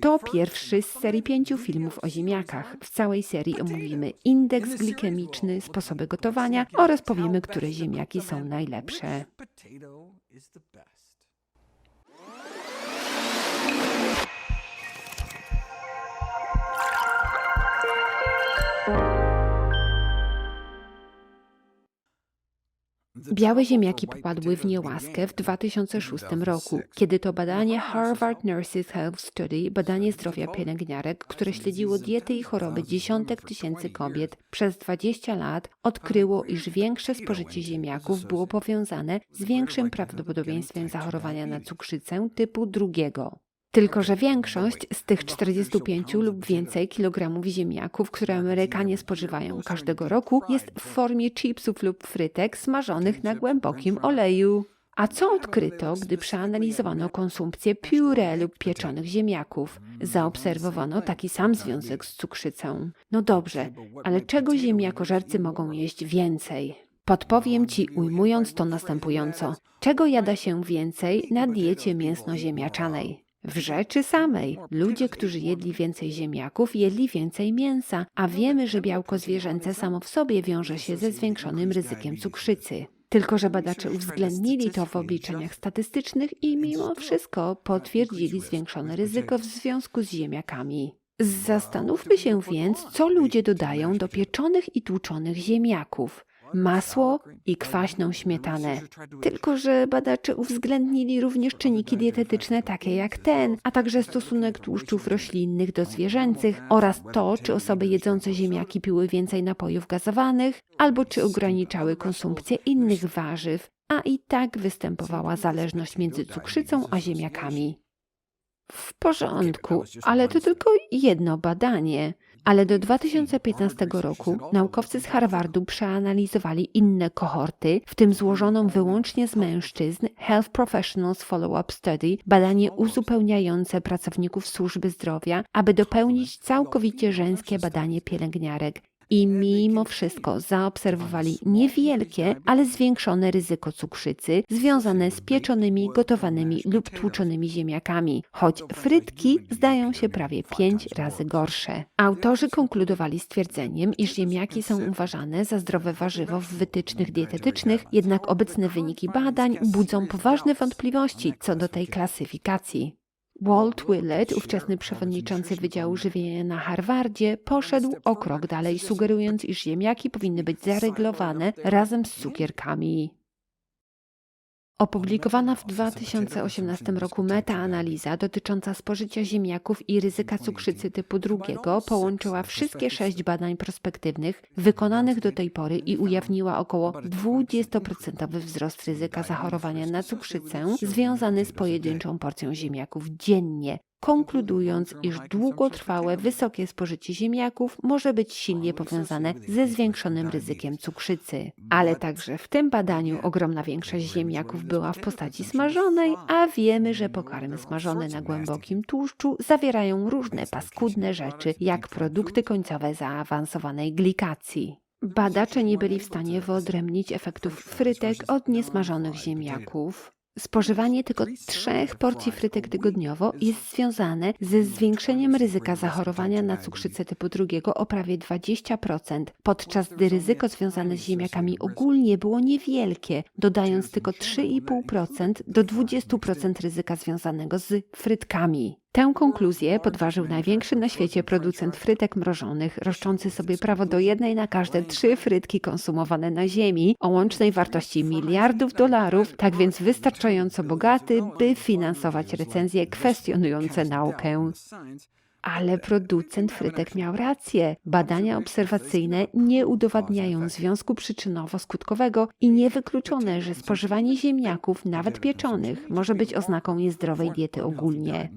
To pierwszy z serii pięciu filmów o ziemniakach. W całej serii omówimy indeks glikemiczny, sposoby gotowania oraz powiemy, które ziemniaki są najlepsze. Białe ziemniaki popadły w niełaskę w 2006 roku, kiedy to badanie Harvard Nurses Health Study, badanie zdrowia pielęgniarek, które śledziło diety i choroby dziesiątek tysięcy kobiet przez 20 lat, odkryło, iż większe spożycie ziemniaków było powiązane z większym prawdopodobieństwem zachorowania na cukrzycę typu drugiego. Tylko, że większość z tych 45 lub więcej kilogramów ziemniaków, które Amerykanie spożywają każdego roku, jest w formie chipsów lub frytek smażonych na głębokim oleju. A co odkryto, gdy przeanalizowano konsumpcję pióre lub pieczonych ziemniaków? Zaobserwowano taki sam związek z cukrzycą. No dobrze, ale czego ziemniakożercy mogą jeść więcej? Podpowiem Ci ujmując to następująco. Czego jada się więcej na diecie mięsno-ziemniaczanej? W rzeczy samej ludzie, którzy jedli więcej ziemniaków, jedli więcej mięsa, a wiemy, że białko zwierzęce samo w sobie wiąże się ze zwiększonym ryzykiem cukrzycy. Tylko, że badacze uwzględnili to w obliczeniach statystycznych i mimo wszystko potwierdzili zwiększone ryzyko w związku z ziemniakami. Zastanówmy się więc, co ludzie dodają do pieczonych i tłuczonych ziemniaków masło i kwaśną śmietanę. Tylko, że badacze uwzględnili również czynniki dietetyczne takie jak ten, a także stosunek tłuszczów roślinnych do zwierzęcych oraz to, czy osoby jedzące ziemniaki piły więcej napojów gazowanych, albo czy ograniczały konsumpcję innych warzyw, a i tak występowała zależność między cukrzycą a ziemniakami. W porządku, ale to tylko jedno badanie. Ale do 2015 roku naukowcy z Harvardu przeanalizowali inne kohorty, w tym złożoną wyłącznie z mężczyzn Health Professionals Follow-up Study, badanie uzupełniające pracowników służby zdrowia, aby dopełnić całkowicie żeńskie badanie pielęgniarek. I mimo wszystko zaobserwowali niewielkie, ale zwiększone ryzyko cukrzycy związane z pieczonymi, gotowanymi lub tłuczonymi ziemniakami, choć frytki zdają się prawie pięć razy gorsze. Autorzy konkludowali stwierdzeniem, iż ziemniaki są uważane za zdrowe warzywo w wytycznych dietetycznych, jednak obecne wyniki badań budzą poważne wątpliwości co do tej klasyfikacji. Walt Willett, ówczesny przewodniczący Wydziału Żywienia na Harvardzie, poszedł o krok dalej, sugerując, iż ziemniaki powinny być zaryglowane razem z cukierkami. Opublikowana w 2018 roku metaanaliza dotycząca spożycia ziemniaków i ryzyka cukrzycy typu drugiego połączyła wszystkie sześć badań prospektywnych wykonanych do tej pory i ujawniła około 20% wzrost ryzyka zachorowania na cukrzycę związany z pojedynczą porcją ziemniaków dziennie, konkludując, iż długotrwałe, wysokie spożycie ziemniaków może być silnie powiązane ze zwiększonym ryzykiem cukrzycy. Ale także w tym badaniu ogromna większość ziemniaków była w postaci smażonej, a wiemy, że pokarmy smażone na głębokim tłuszczu zawierają różne paskudne rzeczy, jak produkty końcowe zaawansowanej glikacji. Badacze nie byli w stanie wyodrębnić efektów frytek od niesmażonych ziemniaków. Spożywanie tylko trzech porcji frytek tygodniowo jest związane ze zwiększeniem ryzyka zachorowania na cukrzycę typu drugiego o prawie 20%, podczas gdy ryzyko związane z ziemniakami ogólnie było niewielkie, dodając tylko 3,5% do 20% ryzyka związanego z frytkami. Tę konkluzję podważył największy na świecie producent frytek mrożonych, roszczący sobie prawo do jednej na każde trzy frytki konsumowane na Ziemi o łącznej wartości miliardów dolarów, tak więc wystarczająco bogaty, by finansować recenzje kwestionujące naukę. Ale producent frytek miał rację. Badania obserwacyjne nie udowadniają związku przyczynowo-skutkowego i niewykluczone, że spożywanie ziemniaków, nawet pieczonych, może być oznaką niezdrowej diety ogólnie.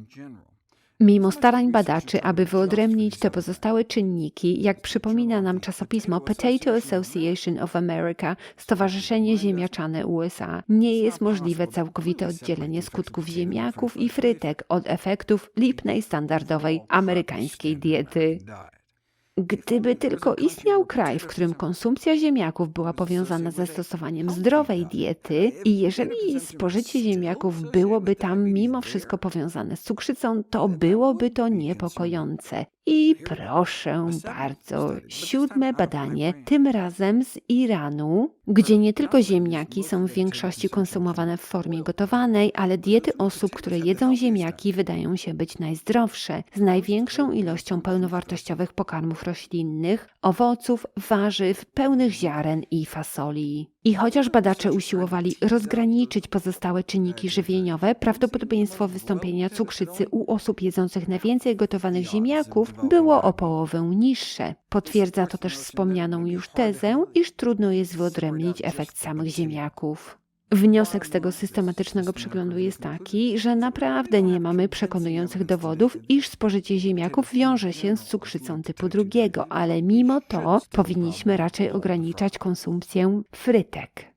Mimo starań badaczy, aby wyodrębnić te pozostałe czynniki, jak przypomina nam czasopismo Potato Association of America, Stowarzyszenie Ziemniaczane USA, nie jest możliwe całkowite oddzielenie skutków ziemniaków i frytek od efektów lipnej standardowej amerykańskiej diety. Gdyby tylko istniał kraj, w którym konsumpcja ziemniaków była powiązana ze stosowaniem zdrowej diety i jeżeli spożycie ziemniaków byłoby tam mimo wszystko powiązane z cukrzycą, to byłoby to niepokojące. I proszę bardzo, siódme badanie, tym razem z Iranu, gdzie nie tylko ziemniaki są w większości konsumowane w formie gotowanej, ale diety osób, które jedzą ziemniaki, wydają się być najzdrowsze, z największą ilością pełnowartościowych pokarmów roślinnych, owoców, warzyw, pełnych ziaren i fasoli. I chociaż badacze usiłowali rozgraniczyć pozostałe czynniki żywieniowe, prawdopodobieństwo wystąpienia cukrzycy u osób jedzących najwięcej gotowanych ziemniaków było o połowę niższe. Potwierdza to też wspomnianą już tezę, iż trudno jest wyodrębnić efekt samych ziemniaków. Wniosek z tego systematycznego przeglądu jest taki, że naprawdę nie mamy przekonujących dowodów, iż spożycie ziemniaków wiąże się z cukrzycą typu drugiego, ale mimo to powinniśmy raczej ograniczać konsumpcję frytek.